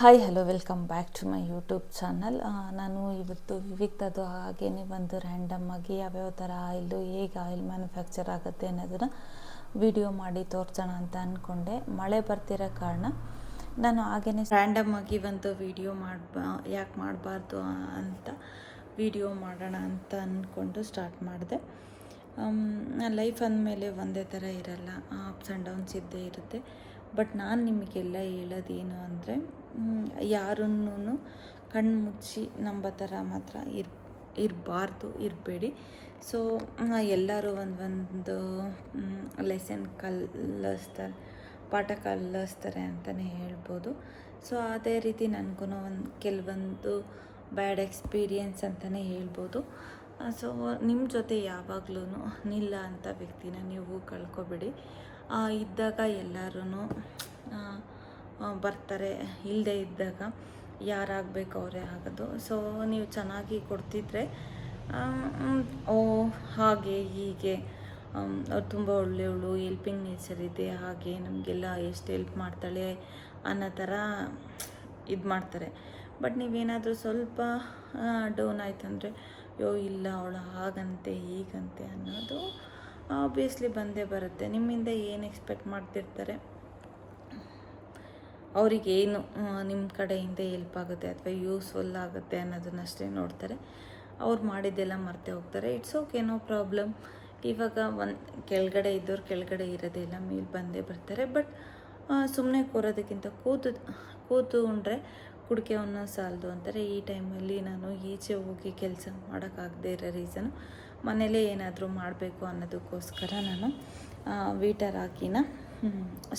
Hi hello welcome back to my YouTube channel ನಾನು ಇವತ್ತು ವಿವಿಕ್ತದು ಹಾಗೇನೆ ಒಂದು ರ್ಯಾಂಡಮ್ ಆಗಿ ಯಾವ್ಯಾವ ಥರ ಆಯಿಲು ಹೇಗೆ ಆಯಿಲ್ ಮ್ಯಾನುಫ್ಯಾಕ್ಚರ್ ಆಗುತ್ತೆ ಅನ್ನೋದನ್ನು ವಿಡಿಯೋ ಮಾಡಿ ತೋರಿಸೋಣ ಅಂತ ಅಂದ್ಕೊಂಡೆ ಮಳೆ ಬರ್ತಿರೋ ಕಾರಣ ನಾನು ಹಾಗೇನೆ ರ್ಯಾಂಡಮ್ ಆಗಿ ಒಂದು ವಿಡಿಯೋ ಮಾಡ್ಬಾ, ಯಾಕೆ ಮಾಡಬಾರ್ದು ಅಂತ ವಿಡಿಯೋ ಮಾಡೋಣ ಅಂತ ಅಂದ್ಕೊಂಡು ಸ್ಟಾರ್ಟ್ ಮಾಡಿದೆ. ಲೈಫ್ ಅಂದಮೇಲೆ ಒಂದೇ ಥರ ಇರಲ್ಲ ಅಪ್ಸ್ ಆ್ಯಂಡ್ ಡೌನ್ಸ್ ಇದ್ದೇ ಇರುತ್ತೆ. ಬಟ್ ನಾನು ನಿಮಗೆಲ್ಲ ಹೇಳೋದೇನು ಅಂದರೆ ಯಾರನ್ನೂ ಕಣ್ಣು ಮುಚ್ಚಿ ನಂಬೋ ಥರ ಮಾತ್ರ ಇರ್, ಇರಬಾರ್ದು, ಇರಬೇಡಿ. ಸೊ ಎಲ್ಲರೂ ಒಂದು ಒಂದು ಲೆಸನ್ ಕಲಿಸ್ತಾರೆ, ಪಾಠ ಕಲಿಸ್ತಾರೆ ಅಂತಲೇ ಹೇಳ್ಬೋದು. ಸೊ ಅದೇ ರೀತಿ ನನಗೂ ಒಂದು ಕೆಲವೊಂದು ಬ್ಯಾಡ್ ಎಕ್ಸ್ಪೀರಿಯೆನ್ಸ್ ಅಂತಲೇ ಹೇಳ್ಬೋದು. ಸೊ ನಿಮ್ಮ ಜೊತೆ ಯಾವಾಗ್ಲೂ ನಿಲ್ಲ ಅಂತ ವ್ಯಕ್ತಿನ ನೀವು ಕಳ್ಕೊಬೇಡಿ. ಇದ್ದಾಗ ಎಲ್ಲರೂ ಬರ್ತಾರೆ. ಇಲ್ಲದೆ ಇದ್ದಾಗ ಯಾರಾಗಬೇಕು ಅವರೇ ಆಗೋದು. ಸೊ ನೀವು ಚೆನ್ನಾಗಿ ಕೊಡ್ತಿದ್ರೆ ಓ, ಹಾಗೆ, ಹೀಗೆ ಅವ್ರು ತುಂಬ ಒಳ್ಳೆಯವಳು ಹೆಲ್ಪಿಂಗ್ ನೇಚರ್ ಇದೆ, ಹಾಗೆ ನಮಗೆಲ್ಲ ಎಷ್ಟು ಹೆಲ್ಪ್ ಮಾಡ್ತಾಳೆ ಅನ್ನೋ ಥರ ಇದು ಮಾಡ್ತಾರೆ ಬಟ್ ನೀವೇನಾದರೂ ಸ್ವಲ್ಪ ಡೌನ್ ಆಯ್ತಂದರೆ ಯೋ ಇಲ್ಲ, ಅವಳು ಹಾಗಂತೆ, ಹೀಗಂತೆ ಅನ್ನೋದು ಆಬ್ವಿಯಸ್ಲಿ ಬಂದೇ ಬರುತ್ತೆ. ನಿಮ್ಮಿಂದ ಏನು ಎಕ್ಸ್ಪೆಕ್ಟ್ ಮಾಡ್ತಿರ್ತಾರೆ? ಅವರಿಗೇನು ನಿಮ್ಮ ಕಡೆಯಿಂದ ಹೆಲ್ಪ್ ಆಗುತ್ತೆ ಅಥವಾ ಯೂಸ್ಫುಲ್ ಆಗುತ್ತೆ ಅನ್ನೋದನ್ನಷ್ಟೇ ನೋಡ್ತಾರೆ. ಅವ್ರು ಮಾಡಿದ್ದೆಲ್ಲ ಮರ್ತೆ ಹೋಗ್ತಾರೆ. ಇಟ್ಸ್ ಓಕೆ ನೋ ಪ್ರಾಬ್ಲಮ್ ಇವಾಗ ಒಂದು, ಕೆಳಗಡೆ ಇದ್ದವ್ರು ಕೆಳಗಡೆ ಇರೋದೇ ಇಲ್ಲ, ಮೇಲೆ ಬಂದೇ ಬರ್ತಾರೆ. ಬಟ್ ಸುಮ್ಮನೆ ಕೂರೋದಕ್ಕಿಂತ ಕೂತು ಕೂತು ಉಂಡ್ರೆ ಕುಡಿಕೆ ಅನ್ನೋ ಸಾಲದು ಅಂತಾರೆ. ಈ ಟೈಮಲ್ಲಿ ನಾನು ಈಚೆ ಹೋಗಿ ಕೆಲಸ ಮಾಡೋಕ್ಕಾಗದೇ ಇರೋ ರೀಸನು. ಮನೇಲೇ ಏನಾದರೂ ಮಾಡಬೇಕು ಅನ್ನೋದಕ್ಕೋಸ್ಕರ ನಾನು ವೀಟರ್ ಹಾಕಿನ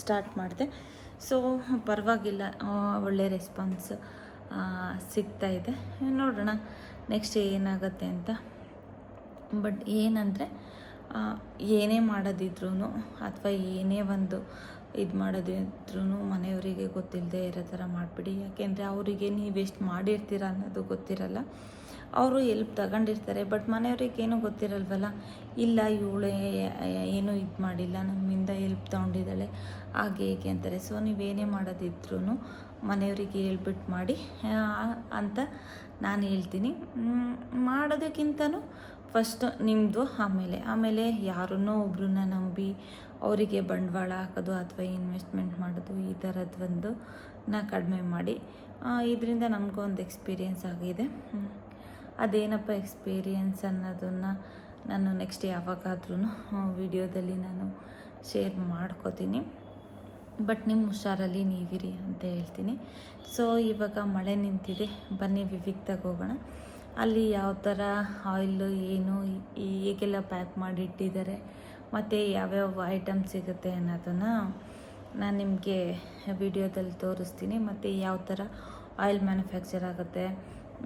ಸ್ಟಾರ್ಟ್ ಮಾಡಿದೆ. ಸೊ ಪರವಾಗಿಲ್ಲ. ಒಳ್ಳೆ ರೆಸ್ಪಾನ್ಸ್ ಸಿಗ್ತಾ ಇದೆ. ನೋಡೋಣ ನೆಕ್ಸ್ಟ್ ಏನಾಗುತ್ತೆ ಅಂತ. ಬಟ್ ಏನಂದರೆ ಏನೇ ಮಾಡೋದಿದ್ರೂ ಅಥವಾ ಏನೇ ಒಂದು ಇದು ಮಾಡೋದಿದ್ರೂ ಮನೆಯವರಿಗೆ ಗೊತ್ತಿಲ್ಲದೆ ಇರೋ ಥರ ಮಾಡಿಬಿಡಿ. ಯಾಕೆಂದರೆ ಅವರಿಗೆ ನೀವು ವೇಸ್ಟ್ ಮಾಡಿರ್ತೀರ ಅನ್ನೋದು ಗೊತ್ತಿರಲ್ಲ. ಅವರು ಎಲ್ಪ್ ತಗೊಂಡಿರ್ತಾರೆ, ಬಟ್ ಮನೆಯವ್ರಿಗೇನು ಗೊತ್ತಿರಲ್ವಲ್ಲ. ಇಲ್ಲ, ಇವಳೇ ಏನೂ ಇದು ಮಾಡಿಲ್ಲ, ನಮ್ಮಿಂದ ಎಲ್ಪ್ ತಗೊಂಡಿದ್ದಾಳೆ, ಹಾಗೆ ಹೇಗೆ ಅಂತಾರೆ. ಸೊ ನೀವೇನೇ ಮಾಡೋದಿದ್ರೂ ಮನೆಯವರಿಗೆ ಹೇಳ್ಬಿಟ್ಟು ಮಾಡಿ ಅಂತ ನಾನು ಹೇಳ್ತೀನಿ. ಮಾಡೋದಕ್ಕಿಂತನೂ ಫಸ್ಟ್ ನಿಮ್ಮದು ಆಮೇಲೆ ಆಮೇಲೆ ಯಾರನ್ನೋ ಒಬ್ರನ್ನ ನಂಬಿ ಅವರಿಗೆ ಬಂಡವಾಳ ಹಾಕೋದು ಅಥವಾ ಇನ್ವೆಸ್ಟ್ಮೆಂಟ್ ಮಾಡೋದು, ಈ ಥರದ್ದು ಒಂದು ನಾ ಕಡಿಮೆ ಮಾಡಿ ಇದರಿಂದ ನನಗೂ ಒಂದು ಎಕ್ಸ್ಪೀರಿಯೆನ್ಸ್ ಆಗಿದೆ. ಅದೇನಪ್ಪ ಎಕ್ಸ್ಪೀರಿಯೆನ್ಸ್ ಅನ್ನೋದನ್ನು ನಾನು ನೆಕ್ಸ್ಟ್ ಯಾವಾಗಾದ್ರೂ ವಿಡಿಯೋದಲ್ಲಿ ನಾನು ಶೇರ್ ಮಾಡ್ಕೋತೀನಿ. ಬಟ್ ನಿಮ್ಮ ಹುಷಾರಲ್ಲಿ ನೀವಿರಿ ಅಂತ ಹೇಳ್ತೀನಿ. ಸೊ ಇವಾಗ ಮಳೆ ನಿಂತಿದೆ. ಬನ್ನಿ ವಿವಿಕ್ತಾಗಿ ಹೋಗೋಣ. ಅಲ್ಲಿ ಯಾವ ಥರ ಆಯಿಲು, ಏನು ಹೇಗೆಲ್ಲ ಪ್ಯಾಕ್ ಮಾಡಿ ಇಟ್ಟಿದ್ದಾರೆ, ಮತ್ತು ಯಾವ್ಯಾವ ಐಟಮ್ ಸಿಗುತ್ತೆ ಅನ್ನೋದನ್ನು ನಾನು ನಿಮಗೆ ವಿಡಿಯೋದಲ್ಲಿ ತೋರಿಸ್ತೀನಿ. ಮತ್ತು ಯಾವ ಥರ ಆಯಿಲ್ ಮ್ಯಾನುಫ್ಯಾಕ್ಚರ್ ಆಗುತ್ತೆ,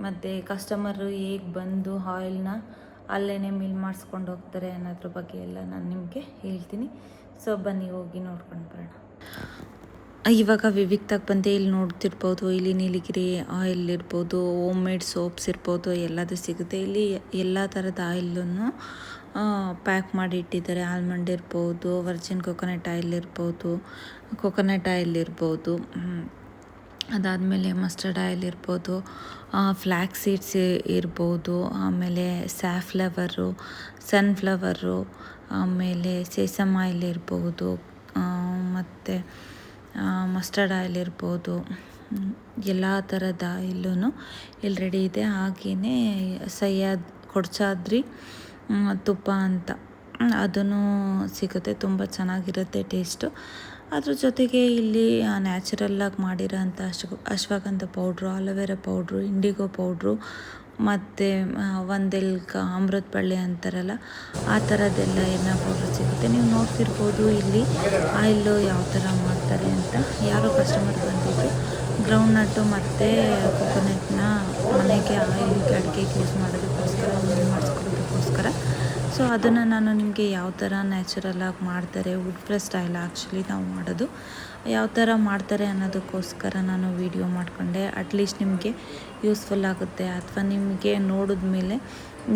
ಮತ್ತು ಕಸ್ಟಮರು ಹೇಗೆ ಬಂದು ಆಯಿಲ್ನ ಅಲ್ಲೇ ಮಿಲ್ ಮಾಡಿಸ್ಕೊಂಡು ಹೋಗ್ತಾರೆ ಅನ್ನೋದ್ರ ಬಗ್ಗೆ ಎಲ್ಲ ನಾನು ನಿಮಗೆ ಹೇಳ್ತೀನಿ. ಸೊ, ಬನ್ನಿ, ಹೋಗಿ ನೋಡ್ಕೊಂಡು ಬರೋಣ. ಇವಾಗ ವಿವಿಕ್ತಾಗಿ ಬಂದೆ ಇಲ್ಲಿ ನೋಡ್ತಿರ್ಬೋದು, ಇಲ್ಲಿ ನೀಲಗಿರಿ ಆಯಿಲ್ ಇರ್ಬೋದು ಹೋಮ್ ಮೇಡ್ ಸೋಪ್ಸ್ ಇರ್ಬೋದು, ಎಲ್ಲದೂ ಸಿಗುತ್ತೆ. ಇಲ್ಲಿ ಎಲ್ಲ ಥರದ ಆಯಿಲನ್ನು ಪ್ಯಾಕ್ ಮಾಡಿ ಇಟ್ಟಿದ್ದಾರೆ. ಆಲ್ಮಂಡ್ ಇರ್ಬೋದು, ವರ್ಜಿನ್ ಕೊಕೊನಟ್ ಆಯಿಲ್ ಇರ್ಬೋದು, ಕೊಕೊನಟ್ ಆಯಿಲ್ ಇರ್ಬೋದು ಅದಾದಮೇಲೆ ಮಸ್ಟರ್ಡ್ ಆಯಿಲ್ ಇರ್ಬೋದು ಫ್ಲ್ಯಾಕ್ ಸೀಡ್ಸ್ ಇರ್ಬೋದು, ಆಮೇಲೆ ಸ್ಯಾಫ್ಲವರು, ಸನ್ಫ್ಲವರು, ಆಮೇಲೆ ಸೇಸಮ್ ಆಯಿಲ್ ಇರ್ಬೋದು ಮತ್ತು ಮಸ್ಟರ್ಡ್ ಆಯಿಲ್ ಇರ್ಬೋದು ಎಲ್ಲ ಥರದ ಆಯಿಲ್ಲೂ ಇಲ್ಲಿ ರೆಡಿ ಇದೆ. ಹಾಗೆಯೇ ಸಹ್ಯಾದ್ ಕೊಡ್ಚಾದ್ರಿ ತುಪ್ಪ ಅಂತ. ಅದೂ ಸಿಗುತ್ತೆ, ತುಂಬ ಚೆನ್ನಾಗಿರುತ್ತೆ ಟೇಸ್ಟು ಅದ್ರ ಜೊತೆಗೆ ಇಲ್ಲಿ ನ್ಯಾಚುರಲ್ಲಾಗಿ ಮಾಡಿರೋ ಅಂಥ ಅಶ್ವ, ashwagandha powder aloe vera powder indigo powder ಮತ್ತು ಒಂದೆಲ್ಕ ಅಮೃತ ಬಳ್ಳಿ ಅಂತಾರಲ್ಲ, ಆ ಥರದ್ದೆಲ್ಲ ಎಣ್ಣೆ ಪೌಡ್ರ್ ಸಿಗುತ್ತೆ. ನೀವು ನೋಡ್ತಿರ್ಬೋದು ಇಲ್ಲಿ ಆಯಿಲು ಯಾವ ಥರ ಮಾಡ್ತಾರೆ ಅಂತ. ಯಾರೋ ಕಸ್ಟಮರ್ ಬಂದಿದ್ದು ಗ್ರೌಂಡ್ ನಟ್ಟು ಮತ್ತು ಕೊಕೊನೆಟ್ನ ಮನೆಗೆ ಆಯಿಲ್ಗೆ ಅಡುಗೆಗೆ ಯೂಸ್ ಮಾಡೋದಕ್ಕೋಸ್ಕರ ಮಾಡಿಸ್ಕೊಡೋದಕ್ಕೋಸ್ಕರ ಸೊ ಅದನ್ನು ನಾನು ನಿಮಗೆ ಯಾವ ಥರ ನ್ಯಾಚುರಲಾಗಿ ಮಾಡ್ತಾರೆ ವುಡ್ ಪ್ರೆಸ್ ಸ್ಟೈಲ್ ಆ್ಯಕ್ಚುಲಿ ನಾವು ಮಾಡೋದು. ಯಾವ ಥರ ಮಾಡ್ತಾರೆ ಅನ್ನೋದಕ್ಕೋಸ್ಕರ ನಾನು ವಿಡಿಯೋ ಮಾಡಿಕೊಂಡೆ. ಅಟ್ಲೀಸ್ಟ್ ನಿಮಗೆ ಯೂಸ್ಫುಲ್ ಆಗುತ್ತೆ. ಅಥವಾ ನಿಮಗೆ ನೋಡಿದ ಮೇಲೆ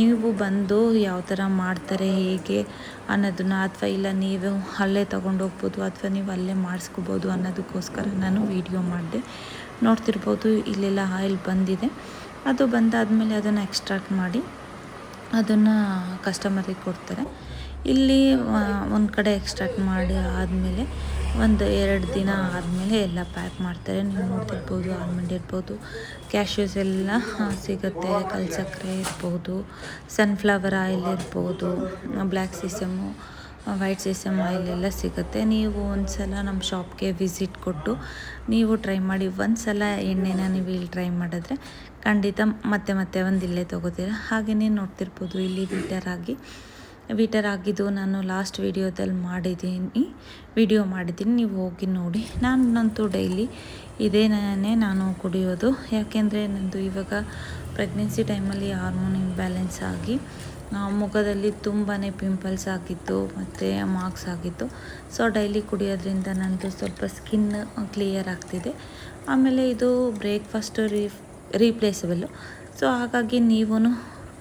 ನೀವು ಬಂದು ಯಾವ ಥರ ಮಾಡ್ತಾರೆ, ಹೇಗೆ ಅನ್ನೋದನ್ನು, ಅಥವಾ ಇಲ್ಲ ನೀವು ಅಲ್ಲೇ ತೊಗೊಂಡೋಗ್ಬೋದು ಅಥವಾ ನೀವು ಅಲ್ಲೇ ಮಾಡಿಸ್ಕೋಬೋದು ಅನ್ನೋದಕ್ಕೋಸ್ಕರ ನಾನು ವಿಡಿಯೋ ಮಾಡಿದೆ. ನೋಡ್ತಿರ್ಬೋದು, ಇಲ್ಲೆಲ್ಲ ಆಯಿಲ್ ಬಂದಿದೆ. ಅದು ಬಂದಾದಮೇಲೆ ಅದನ್ನು ಎಕ್ಸ್ಟ್ರಾಕ್ಟ್ ಮಾಡಿ ಅದನ್ನು ಕಸ್ಟಮರಿಗೆ ಕೊಡ್ತಾರೆ. ಇಲ್ಲಿ ಒಂದು ಕಡೆ ಎಕ್ಸ್ಟ್ರಾಕ್ಟ್ ಮಾಡಿ ಆದಮೇಲೆ, ಒಂದು ಎರಡು ದಿನ ಆದಮೇಲೆ ಎಲ್ಲ ಪ್ಯಾಕ್ ಮಾಡ್ತಾರೆ. ನೀವು ನೋಡ್ತಿರ್ಬೋದು ಆಲ್ಮಂಡ್ ಇರ್ಬೋದು ಕ್ಯಾಶ್ಯೂಸ್ ಎಲ್ಲ ಸಿಗುತ್ತೆ ಕಲ್ಸಕ್ಕರೆ ಇರ್ಬೋದು ಸನ್ಫ್ಲವರ್ ಆಯಿಲ್ ಇರ್ಬೋದು black sesame white sesame oil ಎಲ್ಲ ಸಿಗುತ್ತೆ. ನೀವು ಒಂದು ಸಲ ನಮ್ಮ ಶಾಪ್ಗೆ ವಿಸಿಟ್ ಕೊಟ್ಟು ನೀವು ಟ್ರೈ ಮಾಡಿ ಒಂದು ಸಲ ಎಣ್ಣೆನ ನೀವು ಇಲ್ಲಿ ಟ್ರೈ ಮಾಡಿದ್ರೆ ಖಂಡಿತ ಮತ್ತೆ ಮತ್ತೆ ಒಂದು ಇಲ್ಲೇ ತೊಗೋತೀರ. ಹಾಗೆಯೇ ನೋಡ್ತಿರ್ಬೋದು. ಇಲ್ಲಿ ಬಿಟ್ಟರಾಗಿ ಆಗಿ ಬೀಟರ್ ಆಗಿದ್ದು ನಾನು ಲಾಸ್ಟ್ ವಿಡಿಯೋದಲ್ಲಿ ಮಾಡಿದ್ದೀನಿ. ವಿಡಿಯೋ ಮಾಡಿದ್ದೀನಿ. ನೀವು ಹೋಗಿ ನೋಡಿ. ನಾನಂತೂ ಡೈಲಿ ಇದೇನೇ ನಾನು ಕುಡಿಯೋದು. ಯಾಕೆಂದರೆ ನಂದು ಇವಾಗ ಪ್ರೆಗ್ನೆನ್ಸಿ ಟೈಮಲ್ಲಿ ಹಾರ್ಮೋನ್ ಇಂಬ್ಯಾಲೆನ್ಸ್ ಆಗಿ ಮುಖದಲ್ಲಿ ತುಂಬಾ ಪಿಂಪಲ್ಸ್ ಆಗಿತ್ತು, ಮತ್ತು ಮಾರ್ಕ್ಸ್ ಆಗಿತ್ತು. ಸೊ ಡೈಲಿ ಕುಡಿಯೋದ್ರಿಂದ ನಂದು ಸ್ವಲ್ಪ ಸ್ಕಿನ್ ಕ್ಲಿಯರ್ ಆಗ್ತಿದೆ. ಆಮೇಲೆ ಇದು ಬ್ರೇಕ್ಫಾಸ್ಟು ರೀ ರೀಪ್ಲೇಸಬಲ್ಲು ಸೊ ಹಾಗಾಗಿ ನೀವು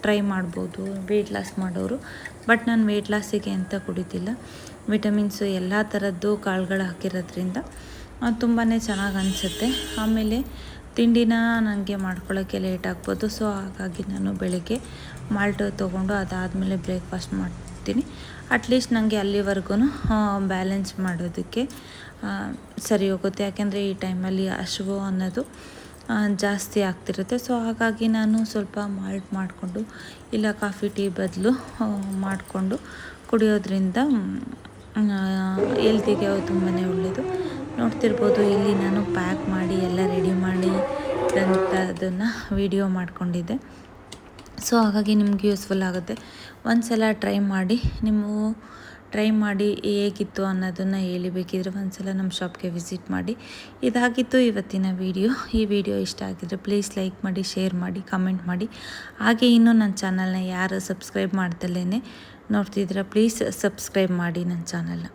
ಟ್ರೈ ಮಾಡ್ಬೋದು ವೆಯ್ಟ್ ಲಾಸ್ ಮಾಡೋರು. ಬಟ್ ನಾನು ವೆಯ್ಟ್ ಲಾಸಿಗೆ ಅಂತ ಕುಡಿತಿಲ್ಲ. ವಿಟಮಿನ್ಸು ಎಲ್ಲ ಥರದ್ದು ಕಾಳುಗಳು ಹಾಕಿರೋದ್ರಿಂದ ತುಂಬಾ ಚೆನ್ನಾಗಿ ಅನಿಸುತ್ತೆ. ಆಮೇಲೆ ತಿಂಡಿನ ನನಗೆ ಮಾಡ್ಕೊಳ್ಳೋಕ್ಕೆ ಲೇಟ್ ಆಗ್ಬೋದು. ಸೊ ಹಾಗಾಗಿ ನಾನು ಬೆಳಗ್ಗೆ ಮಾಲ್ಟ್ ತೊಗೊಂಡು ಅದಾದಮೇಲೆ ಬ್ರೇಕ್ಫಾಸ್ಟ್ ಮಾಡ್ತೀನಿ. ಅಟ್ಲೀಸ್ಟ್ ನನಗೆ ಅಲ್ಲಿವರೆಗೂ ಬ್ಯಾಲೆನ್ಸ್ ಮಾಡೋದಕ್ಕೆ ಸರಿ ಹೋಗುತ್ತೆ. ಯಾಕೆಂದರೆ ಈ ಟೈಮಲ್ಲಿ ಹಸಿವು ಅನ್ನೋದು ಜಾಸ್ತಿ ಆಗ್ತಿರುತ್ತೆ. ಸೊ ಹಾಗಾಗಿ ನಾನು ಸ್ವಲ್ಪ ಮಾಲ್ಟ್ ಮಾಡಿಕೊಂಡು, ಇಲ್ಲ ಕಾಫಿ ಟೀ ಬದಲು ಮಾಡಿಕೊಂಡು ಕುಡಿಯೋದ್ರಿಂದ ಎಲ್ತಿಗೆ ತುಂಬಾ ಒಳ್ಳೆಯದು ನೋಡ್ತಿರ್ಬೋದು, ಇಲ್ಲಿ ನಾನು ಪ್ಯಾಕ್ ಮಾಡಿ, ಎಲ್ಲ ರೆಡಿ ಮಾಡಿ ಅದನ್ನು ವಿಡಿಯೋ ಮಾಡಿಕೊಂಡಿದ್ದೆ. ಸೊ ಹಾಗಾಗಿ ನಿಮ್ಗೆ ಯೂಸ್ಫುಲ್ ಆಗುತ್ತೆ. ಒಂದು ಸಲ ಟ್ರೈ ಮಾಡಿ ನೀವು ಟ್ರೈ ಮಾಡಿ ಹೇಗಿತ್ತು ಅನ್ನೋದನ್ನು ಹೇಳಿ, ಬೇಕಿದ್ರೆ ಒಂದು ಸಲ ನಮ್ಮ ಶಾಪ್ಗೆ ವಿಸಿಟ್ ಮಾಡಿ. ಇದಾಗಿತ್ತು ಇವತ್ತಿನ ವಿಡಿಯೋ. ಈ ವಿಡಿಯೋ ಇಷ್ಟ ಆಗಿದ್ರೆ ಪ್ಲೀಸ್ ಲೈಕ್ ಮಾಡಿ, ಶೇರ್ ಮಾಡಿ, ಕಮೆಂಟ್ ಮಾಡಿ. ಹಾಗೆ ಇನ್ನೂ ನನ್ನ ಚಾನಲ್ನ ಯಾರು ಸಬ್ಸ್ಕ್ರೈಬ್ ಮಾಡ್ದಲೇ ನೋಡ್ತಿದ್ರೆ ಪ್ಲೀಸ್ ಸಬ್ಸ್ಕ್ರೈಬ್ ಮಾಡಿ ನನ್ನ ಚಾನಲ್ನ.